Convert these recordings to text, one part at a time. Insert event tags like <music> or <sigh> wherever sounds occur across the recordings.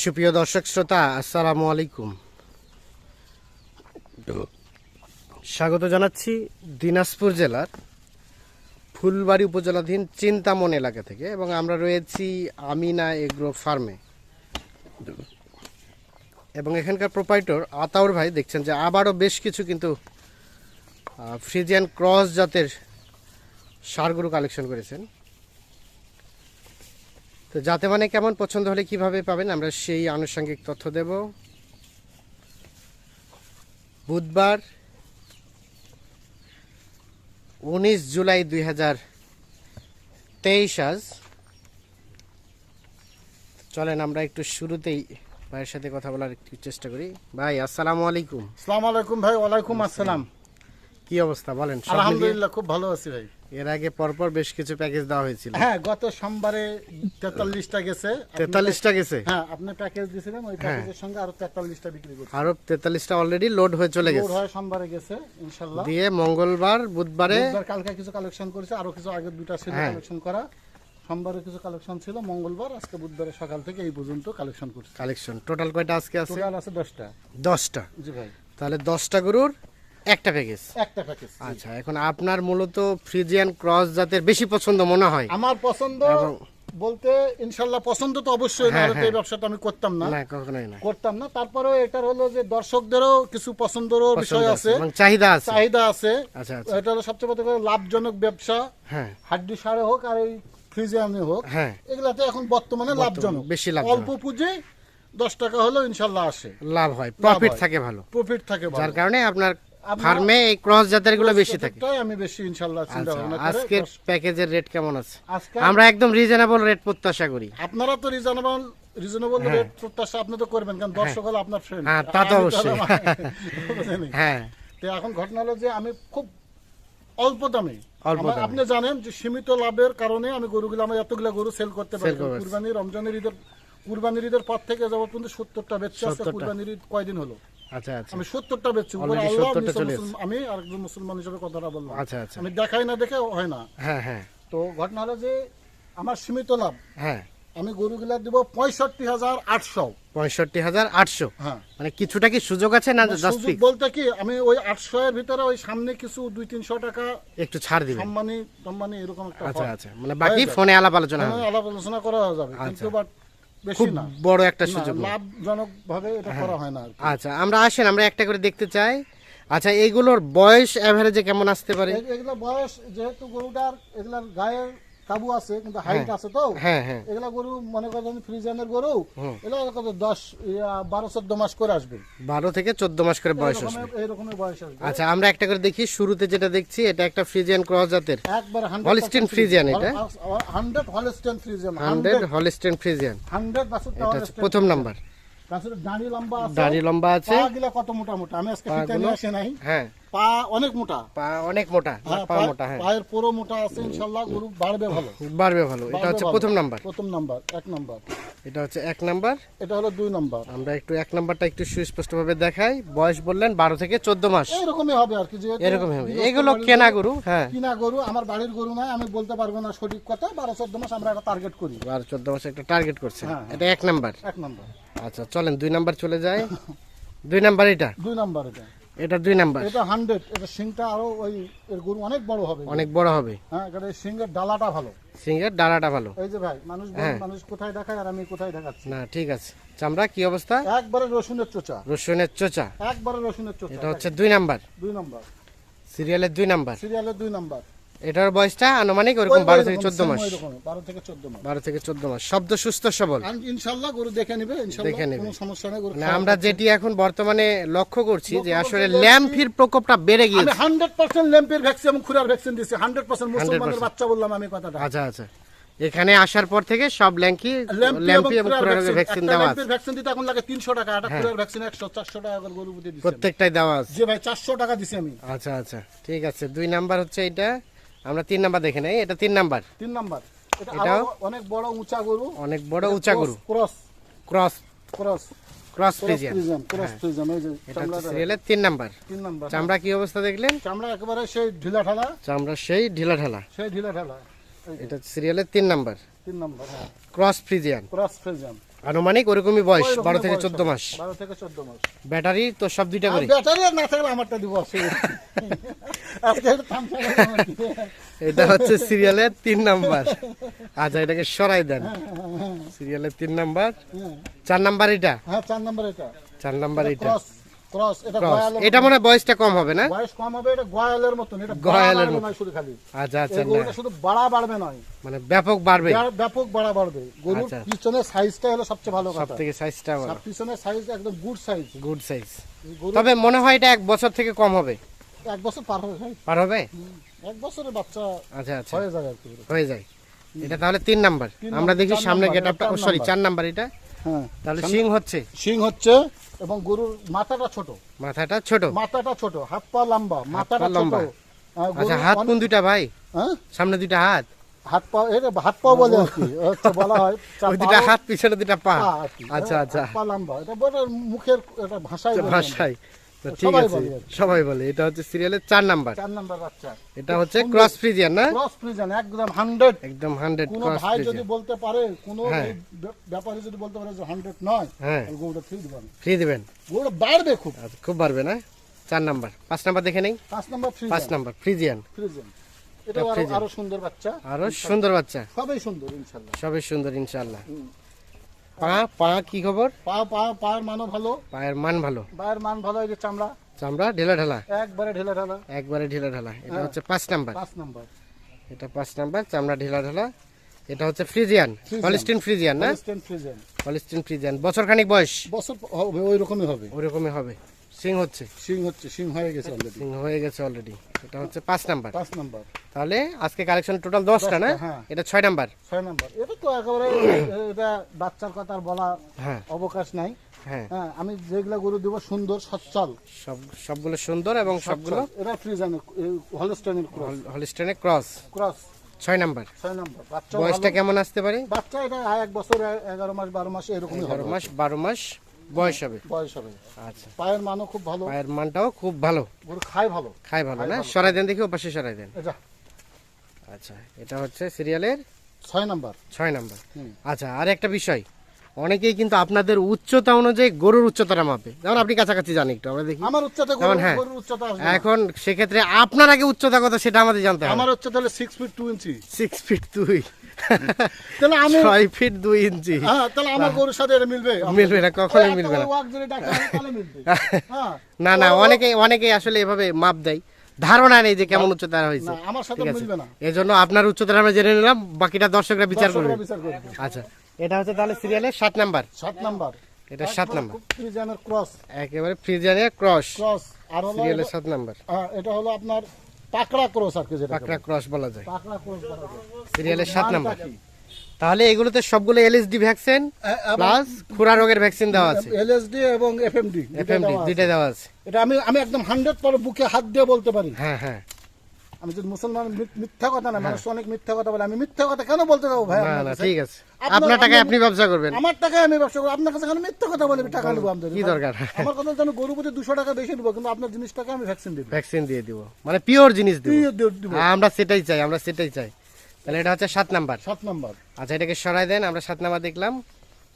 সুপ্রিয় দর্শক শ্রোতা, আসসালামু আলাইকুম। স্বাগত জানাচ্ছি দিনাজপুর জেলার ফুলবাড়ি উপজেলাধীন চিন্তামন এলাকা থেকে এবং আমরা রয়েছি আমিনা এগ্রো ফার্মে। এবং এখানকার প্রোপাইটর আতাউর ভাই দেখছেন যে আবারও বেশ কিছু কিন্তু ফ্রিজিয়ান ক্রস জাতের সারগুলো কালেকশন করেছেন। তো যাতে মানে কেমন পছন্দ হলে কীভাবে পাবেন আমরা সেই আনুষঙ্গিক তথ্য দেব। বুধবার উনিশ জুলাই দুই হাজার তেইশ আজ। চলেন আমরা একটু শুরুতেই ভাইয়ের সাথে কথা বলার একটু চেষ্টা করি। ভাই আসসালামু আলাইকুম। সালাম আলাইকুম ভাই ওয়ালাইকুম আসসালাম। কি অবস্থা বলেন আলহামদুলিল্লাহ খুব ভালো আছি ভাই। এর আগে পরপর বেশ কিছু প্যাকেজ দেওয়া হয়েছিল। হ্যাঁ গত সোমবারে তেতাল্লিশটা গেছে। তেতাল্লিশটা গেছে? হ্যাঁ আপনি প্যাকেজ দিয়েছিলেন ওই প্যাকেজের সঙ্গে আরও তেতাল্লিশটা বিক্রি করছি। আরও তেতাল্লিশটা অলরেডি লোড হয়ে চলে লোড গেছে। হয় সোমবারে গেছে ইনশাল্লাহ। দিয়ে মঙ্গলবার বুধবারে কালকে কিছু কালেকশন করেছে আরও কিছু আগে দুটা ছিল হ্যাঁ। কালেকশন করা। সোমবারে কিছু কালেকশন ছিল মঙ্গলবার আজকে বুধবারে সকাল থেকে এই পর্যন্ত কালেকশন করছে। কালেকশন টোটাল কয়টা আজকে আছে? টোটাল আছে দশটা। দশটা। জি ভাই। তাহলে দশটা গরুর একটা প্যাকেজ একটা প্যাকেজ আচ্ছা এখন আপনার মূলত ফ্রিজিয়ান ক্রস জাতের বেশি পছন্দ মনে হয়? আমার পছন্দ বলতে ইনশাল্লাহ পছন্দ তো অবশ্যই হ্যাঁ, নাহলে তো এই হ্যাঁ। ব্যবসাটা আমি করতাম না। না কখনোই না। করতাম না। তারপরেও এটার হলো যে দর্শকদেরও কিছু পছন্দেরও বিষয় আছে চাহিদা আছে। চাহিদা আছে। আচ্ছা আচ্ছা। এটা হলো সবচেয়ে বড় লাভজনক ব্যবসা। হ্যাঁ। হাড্ডি সারে হোক আর এই ফ্রিজিয়ামে হোক হ্যাঁ। এগুলাতে এখন বর্তমানে লাভজনক। বেশি লাভ অল্প পুঁজি দশ টাকা হলেও ইনশাল্লাহ আসে। লাভ হয় প্রফিট থাকে ভালো। প্রফিট থাকে ভালো। যার কারণে আপনার- ফার্মে এই ক্রস জাতেরগুলো বেশি থাকে। আমি বেশি চিন্তা আচ্ছা ভাবনা করে আজকের প্যাকেজের রেট কেমন আছে? আমরা একদম রিজনেবল রেট প্রত্যাশা করি। আপনারা তো রিজনেবল রিজনেবল রেট প্রত্যাশা আপনি তো করবেন কারণ দর্শক হলো আপনার ফ্রেন্ড হ্যাঁ, তা তো অবশ্যই। হ্যাঁ। তো এখন ঘটনা হলো যে আমি খুব অল্প দামে। আপনি জানেন যে সীমিত লাভের কারণে আমি গরুগুলো আমার এতগুলো গরু সেল করতে পারি। কুরবানি রমজানের ঈদের কুরবানির ঈদের পর থেকে যাব কিন্তু সত্তরটা বেচছে 70টা। কুরবানির ঈদ কয়দিন হলো? আচ্ছা আচ্ছা। আমি সত্তরটা বেচছি উপরে আল্লাহ 70টা নিচে চলে মুসলমান- আমি আরেকজন মুসলমান হিসেবে কথাটা বললাম আচ্ছা আচ্ছা। আমি দেখাই না দেখে হয় না। হ্যাঁ হ্যাঁ। তো ঘটনা হলো যে আমার সীমিত লাভ। আমি গরুগুলা দিব পঁয়ষট্টি হাজার আটশো। পঁয়ষট্টি হাজার আটশো? মানে কিছুটা কি সুযোগ আছে না সুযোগ বলতে কি আমি ওই আটশো এর ভিতরে ওই সামনে কিছু দুই তিনশো টাকা একটু ছাড় দিবেন। সম্মানী সম্মানী এরকম একটা আচ্ছা আচ্ছা। মানে বাকি ফোনে আলাপ আলোচনা আলাপ আলোচনা করা যাবে। কিন্তু বাট বেশি খুব বড় একটা সুযোগ লাভজনকভাবে লাভজনক এটা করা হয় না আচ্ছা আমরা আসেন আমরা একটা করে দেখতে চাই। আচ্ছা এইগুলোর বয়স অ্যাভারেজে কেমন আসতে পারে? এগুলো বয়স যেহেতু গরুটার এগুলোর গায়ের কাবু আছে কিন্তু হাইট আছে তো। হ্যাঁ হ্যাঁ। এগুলা গরু মনে করেন ফ্রিজিয়ানের গরু এগুলা কত দশ বারো চোদ্দ মাস করে আসবে। বারো থেকে চোদ্দ মাস করে বয়স আসবে। এরকমের- এরকমের বয়স আসবে। আচ্ছা আমরা একটা করে দেখি শুরুতে যেটা দেখছি এটা একটা ফ্রিজিয়ান ক্রস জাতের। একবার Holstein Friesian এটা? Hundred Holstein Friesian hundred Holstein Friesian hundred প্রথম নাম্বার বাছুরের দাঁড়ি লম্বা আছে। দাড়ি লম্বা আছে। কত মোটা মোটা আমি আজকে ফিতা নিয়ে আসে নাই। হ্যাঁ। পা অনেক মোটা। পা অনেক মোটা হ্যাঁ, পা মোটা হ্যাঁ। পায়ের পুরো মোটা আছে গরু বাড়বে ভালো। বাড়বে ভালো। এটা হচ্ছে প্রথম নাম্বার। প্রথম নাম্বার এক নাম্বার। এটা হচ্ছে এক নাম্বার। এটা হলো দুই নাম্বার। আমরা একটু এক নাম্বারটা একটু সুস্পষ্টভাবে দেখাই। বয়স বললেন বারো থেকে চোদ্দ মাস। এরকমই হবে আর কি যেহেতু এরকমই হবে। এগুলো কেনা গরু, হ্যাঁ। কেনা গরু আমার বাড়ির গরু নয় আমি বলতে পারব না সঠিক কথা। বারো চোদ্দ মাস আমরা একটা টার্গেট করি। বারো চোদ্দ মাসে একটা টার্গেট করছে হ্যাঁ, এটা এক নাম্বার। এক নাম্বার। আচ্ছা চলেন দুই নাম্বার চলে যায় দুই নাম্বার এটা। দুই নাম্বার এটা। এটা দুই নাম্বার। এটা হান্ড্রেড এটা সিংটা আরও ওই এর গরু অনেক বড় হবে। অনেক বড় হবে। হ্যাঁ এটা সিংহের ডালাটা ভালো। সিংহের ডালাটা ভালো। এই যে ভাই মানুষ হ্যাঁ। মানুষ কোথায় দেখায় আর আমি কোথায় দেখাচ্ছি? না ঠিক আছে। চামড়া কি অবস্থা? একবারে রসুনের চোচা। রসুনের চোচা। একবারে রসুনের চোচা। এটা হচ্ছে দুই নাম্বার। দুই নাম্বার। সিরিয়ালের দুই নাম্বার। সিরিয়ালের দুই নাম্বার। এটার বয়সটা আনুমানিক ওরকম বারো থেকে চোদ্দ মাস। বারো থেকে চোদ্দ মাস। বারো থেকে চোদ্দ মাস। শব্দ সুস্থ সবল। ইনশাল্লাহ গরু দেখে নিবে দেখে নেবে। সমস্যা নেই না আমরা যেটি এখন বর্তমানে লক্ষ্য করছি যে আসলে ল্যাম্পির প্রকোপটা বেড়ে গিয়েছে। হান্ড্রেড পার্সেন্ট ল্যাম্পের ভ্যাকসিন এবং খুরার ভ্যাকসিন দিচ্ছি হান্ড্রেড পার্সেন্ট মুসলমানের 100% বাচ্চা বললাম আমি কথাটা। আচ্ছা আচ্ছা। এখানে আসার পর থেকে সব ল্যাঙ্কি ল্যাম্পি এবং খুরার ভ্যাকসিন দেওয়া আছে। ভ্যাকসিন দিতে এখন লাগে তিনশো টাকা একটা খুরার ভ্যাকসিন একশো চারশো টাকা করে গরু বুঝে দিচ্ছি প্রত্যেকটাই দেওয়া আছে। যে ভাই চারশো টাকা দিছি আমি। আচ্ছা আচ্ছা। ঠিক আছে দুই নাম্বার হচ্ছে এটা আমরা তিন নাম্বার দেখে নেই এটা তিন নাম্বার। তিন নাম্বার। এটা অনেক বড় উঁচা গরু। অনেক বড় উঁচা গরু। Cross cross. Cross. Cross Friesian. Cross Friesian এই যে সিরিয়ালের তিন নাম্বার। তিন নাম্বার চামড়া কি অবস্থা দেখলেন? চামড়া একেবারে সেই ঢিলা ঢালা। চামড়া সেই ঢিলা ঢালা। সেই ঢিলা ঢালা। এটা সিরিয়ালের তিন নাম্বার। তিন নম্বর হ্যাঁ। Cross Friesian. Cross Friesian. আনুমানিক ওরকমই বয়স বারো থেকে চোদ্দ মাস। বারো থেকে চোদ্দ মাস। ব্যাটারি তো সব দুইটা করে। ব্যাটারি না থাকলে আমারটা দিব? এটা হচ্ছে সিরিয়ালের তিন নাম্বার। আচ্ছা এটাকে সরাই দেন। সিরিয়ালের তিন নাম্বার। হ্যাঁ, চার নাম্বার এটা? হ্যাঁ চার নাম্বার এটা। চার নাম্বার এটা ক্রস ক্রস এটা গয়ালের এটা মনে বয়সটা কম হবে না? বয়স কম হবে এটা গয়ালের মতন। এটা গয়ালের গয়ালের মতন। শুধু খালি। আচ্ছা আচ্ছা না। শুধু বাড়া বাড়বে নয়। মানে ব্যাপক বাড়বে। ব্যাপক বাড়া বাড়বে। গরুর আচ্ছা। পিছনের সাইজটা হলো সবচেয়ে ভালো কথা। থেকে সাইজটা সব পিছনের সাইজ একদম গুড সাইজ গুড সাইজ তবে মনে হয় এটা এক বছর থেকে কম হবে। এক বছর পার যায় পার হবে? এক বছরের বাচ্চা আচ্ছা আচ্ছা। হয়ে যায় হয়ে যায়। এটা তাহলে তিন নাম্বার। আমরা দেখি সামনে নাম্বার, গেট আপটা চার সরি। চার নাম্বার এটা। হ্যাঁ। তাহলে সিং হচ্ছে। শিং হচ্ছে এবং গরুর মাথাটা ছোট। মাথাটা ছোট। মাথাটা ছোট হাত পা লম্বা মাথাটা লম্বা। আচ্ছা হাত কোন দুইটা ভাই? হ্যাঁ? সামনে দুইটা হাত? হাত পা এটা হাত পা বলে আর কি। হচ্ছে বলা হয় দুইটা হাত পিছনে দুইটা পা। আচ্ছা আচ্ছা। পা লম্বা। এটা বড় মুখের এটা ভাষায় ভাষায় না, ঠিক সবাই আছে। সবাই বলে। এটা হচ্ছে সিরিয়ালের চার নাম্বার। চার নাম্বার বাচ্চা। এটা হচ্ছে ক্রস ফ্রিজিয়ান না? ক্রস প্রিজন একদম হান্ড্রেড একদম হান্ড্রেড কোন ভাই যদি বলতে পারে কোন হ্যাঁ। ব্যাপারে যদি বলতে পারে যে হান্ড্রেড নয় হ্যাঁ। তাহলে গরুটা ফ্রি দিবেন। ফ্রি দিবেন। গরুটা বাড়বে খুব। আচ্ছা, খুব বাড়বে না? চার নাম্বার। পাঁচ নাম্বার দেখে নেই? পাঁচ নাম্বার পাঁচ নাম্বার ফ্রিজিয়ান ফ্রিজন এটা আরও সুন্দর বাচ্চা। আরও সুন্দর বাচ্চা। সবই সুন্দর ইনশাল্লাহ। সবই সুন্দর ইনশাল্লাহ। হুম। পা পা কি খবর? পা পা পায়ের মানও ভালো। পায়ের মান ভালো। পায়ের মান ভালো এই যে চামড়া। চামড়া ঢেলা ঢালা? একবারে ঢেলা ঢালা। একবারে ঢিলা ঢালা। এটা হ্যাঁ। হচ্ছে পাঁচ নাম্বার। পাঁচ নাম্বার। এটা পাঁচ নাম্বার চামড়া ঢেলা ঢালা। এটা হচ্ছে ফ্রিজিয়ান। পলিস্টিন হলিস্টিন ফ্রিজিয়ান না? Holstein Friesian. Holstein Friesian. বছর খানিক বয়স? বছর হবে ওই রকমই হবে। ওই রকমই হবে। সিং হচ্ছে। সিং হচ্ছে সিং হয়ে গেছে অলরেডি সিং হয়ে গেছে অলরেডি এটা হচ্ছে পাঁচ নাম্বার। পাঁচ নাম্বার। তাহলে আজকে কালেকশন টোটাল দশটা না? হ্যাঁ। এটা ছয় নাম্বার। ছয় নাম্বার। এটা তো একেবারে এটা বাচ্চার কথা বলা হ্যাঁ। অবকাশ নাই। হ্যাঁ। হ্যাঁ আমি যেগুলা গরু দেবো সুন্দর সচ্ছল। সব সবগুলো সুন্দর এবং সবগুলো সচ্ছল। এরা ফ্রিজানের হলস্টাইনের ক্রস হলিস্টনের ক্রস ক্রস ছয় নাম্বার। ছয় নাম্বার। বয়সটা কেমন আসতে পারে? বাচ্চা এটা এক বছর এগারো মাস বারো মাস এরকম এগারো মাস বারো মাস। বয়স হবে? বয়স হবে। আচ্ছা। পায়ের মানও খুব ভালো। পায়ের মানটাও খুব ভালো। গরু খায় ভালো। খায় ভালো না? সরাই দেন দেখি ওপাশে সরাই দেন। আচ্ছা এটা হচ্ছে সিরিয়ালের ছয় নাম্বার। ছয় নাম্বার। আচ্ছা আর একটা বিষয়। অনেকেই কিন্তু আপনাদের উচ্চতা অনুযায়ী গরুর উচ্চতাটা মাপে। যেমন আপনি কাছাকাছি জানি একটু আমরা দেখি। আমার উচ্চতা যেমন হ্যাঁ। গরুর উচ্চতা এখন সেক্ষেত্রে আপনার আগে উচ্চতা কত সেটা আমাদের জানতে হবে। আমার উচ্চতা হলো six feet two inch six feet দুই <laughs> তাহলে আমি ছয় ফিট দুই ইঞ্চি হ্যাঁ তাহলে আমার গরুর সাথে এটা মিলবে। মিলবে না কখনোই মিলবে না। ওয়াক যদি ডাকা তাহলে মিলবে। <laughs> হ্যাঁ। না না অনেকে অনেকেই আসলে এভাবে মাপ দেয়। ধারণা নেই যে কেমন উচ্চতা হয়েছে। আমার সাথে মিলবে না। এই জন্য আপনার উচ্চতা আমরা জেনে নিলাম বাকিটা দর্শকরা বিচার করবে। আচ্ছা এটা হচ্ছে তাহলে সিরিয়ালের সাত নাম্বার। সাত নাম্বার। এটা সাত নাম্বার। ফ্রিজানের ক্রস। একেবারে ফ্রিজিয়ানের ক্রস। ক্রস। আর হলো সিরিয়ালের সাত নাম্বার। হ্যাঁ, এটা হলো আপনার পাকড়া ক্রস আর কি যেটা পাকড়া ক্রস বলা যায়। পাকড়া ক্রস বলা যায়। সিরিয়ালের সাত নাম্বার। তাহলে এগুলোতে সবগুলো এলএসডি ভ্যাকসিন প্লাস খুরা রোগের ভ্যাকসিন দেওয়া আছে। এলএসডি এবং এফএমডি এফএমডি দুইটা দেওয়া আছে। এটা আমি আমি একদম হান্ড্রেড পর বুকে হাত দিয়ে বলতে পারি। হ্যাঁ হ্যাঁ। আমি যদি মুসলমান মিথ্যা কথা না মানুষ অনেক মিথ্যা কথা বলে আমি মিথ্যা কথা কেন বলতে যাব ভাই? না না ঠিক আছে। আপনার- টাকায় আপনি ব্যবসা করবেন। আমার টাকায় আমি ব্যবসা করি আপনার কাছে কেন মিথ্যা কথা বলে টাকা নেব আমাদের? কি দরকার? আমার কথা আমি গরু প্রতি দুশো টাকা বেশি নেব কিন্তু আপনার জিনিসটাকে আমি ভ্যাকসিন দিব। ভ্যাকসিন দিয়ে দিব। মানে পিওর জিনিস দিব। আমরা সেটাই চাই আমরা সেটাই চাই। তাহলে এটা হচ্ছে সাত নাম্বার। সাত নম্বর। আচ্ছা এটাকে সরাই দেন আমরা সাত নাম্বার দেখলাম।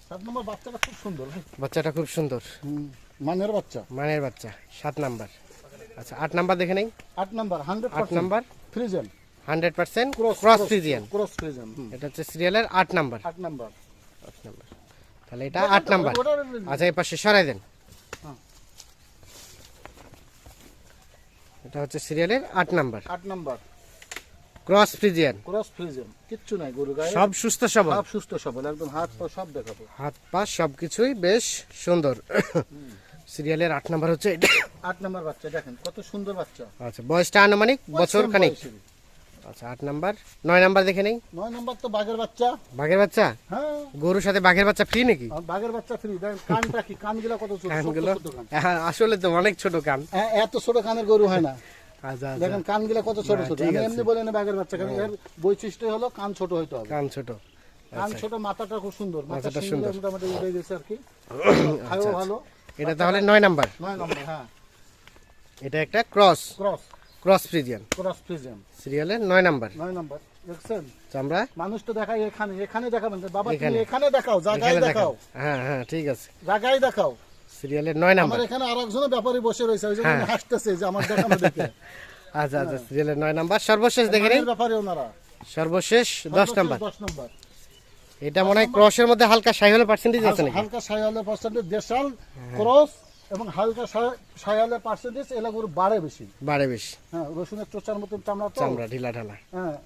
সাত নম্বর বাচ্চাটা খুব সুন্দর। বাচ্চাটা খুব সুন্দর। মানের বাচ্চা। মানের বাচ্চা সাত নাম্বার। আচ্ছা আট নাম্বার দেখে নেই? আট নাম্বার হান্ড্রেড আট number? Friesian. Hundred percent cross Friesian. Cross Friesian এটা হচ্ছে সিরিয়ালের আট নাম্বার। আট নাম্বার। আট নাম্বার। তাহলে এটা আট নাম্বার। আচ্ছা এই পাশে সরাই দেন। হ্যাঁ। এটা হচ্ছে সিরিয়ালের আট নাম্বার। আট number. Cross Friesian. Cross Friesian কিচ্ছু নাই গরু গায়ে। সব সুস্থ সবল। সব সুস্থ সবল একদম হাত পা সব দেখাবো। হাত পা সবকিছুই বেশ সুন্দর। সিরিয়ালের আট নাম্বার হচ্ছে এটা। আট নাম্বার বাচ্চা দেখেন কত সুন্দর বাচ্চা। আচ্ছা বয়সটা আনুমানিক? বছর খানিক। আচ্ছা আট নাম্বার। নয় নাম্বার দেখে নেই? নয় নাম্বার তো বাঘের বাচ্চা। বাঘের বাচ্চা? হ্যাঁ। গরুর সাথে বাঘের বাচ্চা ফ্রি নাকি? বাঘের বাচ্চা ফ্রি দেখেন কানটা কি? কানগুলা কত ছোট কানগুলো? হ্যাঁ, আসলে তো অনেক ছোট কান। হ্যাঁ, এত ছোট কানের গরু হয় না। আচ্ছা আচ্ছা। দেখেন কানগুলা কত ছোট ছোট। এমনি বলে না বাঘের বাচ্চা কারণ এর বৈশিষ্ট্য হলো কান ছোট হইতে হবে। কান ছোট। কান ছোট মাথাটা খুব সুন্দর। মাথাটা সুন্দর। মোটামুটি উঠে গেছে আর কি। আচ্ছা, খায়ও ভালো। এটা তাহলে নয় নাম্বার। নয় নম্বর হ্যাঁ। এটা একটা cross. Cross. Cross Friesian. Cross Friesian. সিরিয়ালের নয় নাম্বার। নয় নম্বর দেখছেন? চামড়া মানুষ তো দেখায় এখানে এখানে দেখাবেন বাবা তুমি এখানে। দেখাও জায়গায় দেখাও। হ্যাঁ হ্যাঁ ঠিক আছে। জায়গায় দেখাও। সিরিয়ালের নয় নাম্বার। আমার এখানে আর একজনের ব্যাপারে বসে রয়েছে ওই জন্য হ্যাঁ। হাসতেছে যে আমার দেখানো <laughs> দেখে। আচ্ছা আচ্ছা সিরিয়ালের নয় নাম্বার। সর্বশেষ দেখে নিন। ব্যাপারে ওনারা। সর্বশেষ দশ নাম্বার। দশ নম্বর। এটা মনে হয় ক্রসের মধ্যে হালকা সাইহলের পার্সেন্টেজ আছে নাকি? হালকা সায়ালের পার্সেন্টেজ দেশাল ক্রস এবং হালকা সায়ালের পার্সেন্টেজ এলাকাগুলো বাড়ে বেশি। বাড়ে বেশি। হ্যাঁ রসুনের চোচার মতন চামড়া তো। চামড়া ঢিলা ঢালা। হ্যাঁ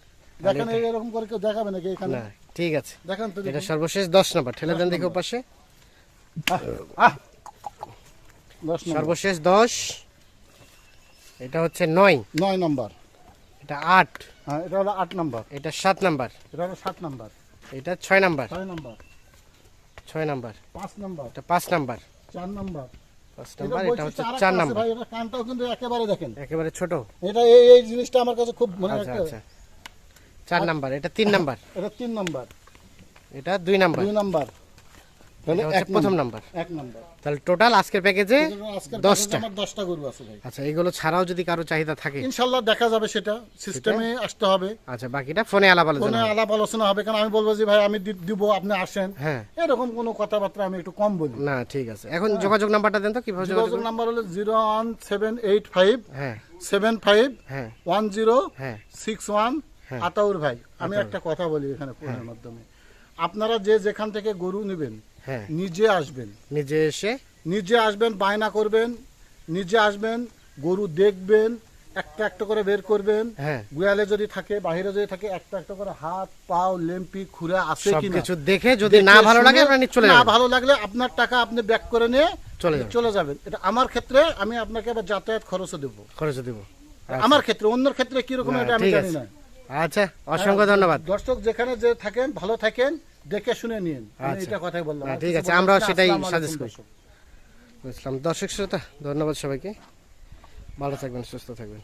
দেখেন এই এরকম করে কেউ দেখাবে নাকি এখানে? না ঠিক আছে। দেখেন তো এটা সর্বশেষ দশ নাম্বার ঠেলে দেন দেখে পাশে সর্বশেষ দশ এটা হচ্ছে নয়। নয় নম্বর। এটা আট। হ্যাঁ এটা হলো আট নম্বর। এটা সাত নাম্বার। এটা হলো সাত নম্বর। এটা ছয় নাম্বার। ছয় নাম্বার। ছয় নাম্বার। পাঁচ নাম্বার। এটা পাঁচ নাম্বার। চার নম্বর। পাঁচ এটা নাম্বার এটা হচ্ছে চার আছে নাম্বার। ভাই, এটা কানটাও কিন্তু একেবারে দেখেন। একেবারে ছোট। এটা এই এই জিনিসটা আমার কাছে খুব মনে আচ্ছা আচ্ছা। চার নাম্বার এটা তিন নাম্বার। এটা তিন নম্বর। এটা দুই নাম্বার। দুই নম্বর। তাহলে এক প্রথম নাম্বার এক নম্বর তাহলে টোটাল আজকের প্যাকেজে দশটা আমার দশটা। গরু আছে ভাই। আচ্ছা এগুলো ছাড়াও যদি কারও চাহিদা থাকে। ইনশাল্লাহ দেখা যাবে সেটা। সিস্টেমে আসতে হবে। আচ্ছা বাকিটা ফোনে আলাপ আলোচনা হবে। আলাপ আলোচনা হবে। কারণ আমি বলব যে ভাই আমি দিব আপনি আসেন। হ্যাঁ। এরকম কোনো কথাবার্তা আমি একটু কম বলি। না ঠিক আছে। এখন যোগাযোগ নাম্বারটা দেন তো কীভাবে যোগাযোগ? নাম্বার হলো zero one seven eight five হ্যাঁ। সেভেন ফাইভ হ্যাঁ। ওয়ান জিরো হ্যাঁ। সিক্স ওয়ান হ্যাঁ। আতাউর ভাই। আমি একটা কথা বলি এখানে ফোনের মাধ্যমে। আপনারা যে যেখান থেকে গরু নেবেন হ্যাঁ। নিজে আসবেন। নিজে এসে নিজে আসবেন বায়না করবেন নিজে আসবেন গরু দেখবেন একটা একটা করে বের করবেন। হ্যাঁ। গুয়ালে যদি থাকে বাইরে যদি থাকে একটা একটা করে হাত পাও লেম্পি খুঁড়ে আছে কিনা। সবকিছু দেখে যদি না ভালো লাগে আপনি চলে না ভালো লাগলে আপনার টাকা আপনি ব্যাক করে নিয়ে চলে যাবেন। চলে যাবেন। এটা আমার ক্ষেত্রে আমি আপনাকে আবার যাতায়াত খরচও দেবো। খরচ দিব। আমার ক্ষেত্রে অন্যর ক্ষেত্রে কীরকম না, এটা আমি জানি না। আচ্ছা অসংখ্য ধন্যবাদ। দর্শক যেখানে যে থাকেন ভালো থাকেন। দেখে শুনে নিন। আচ্ছা। এটা কথাই বললাম। ঠিক আছে, আমরাও সেটাই সাজেস্ট করি। বুঝলাম। দর্শক শ্রোতা ধন্যবাদ সবাইকে। ভালো থাকবেন সুস্থ থাকবেন।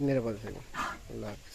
নিরাপদে থাকবেন। আল্লাহ হাফিজ।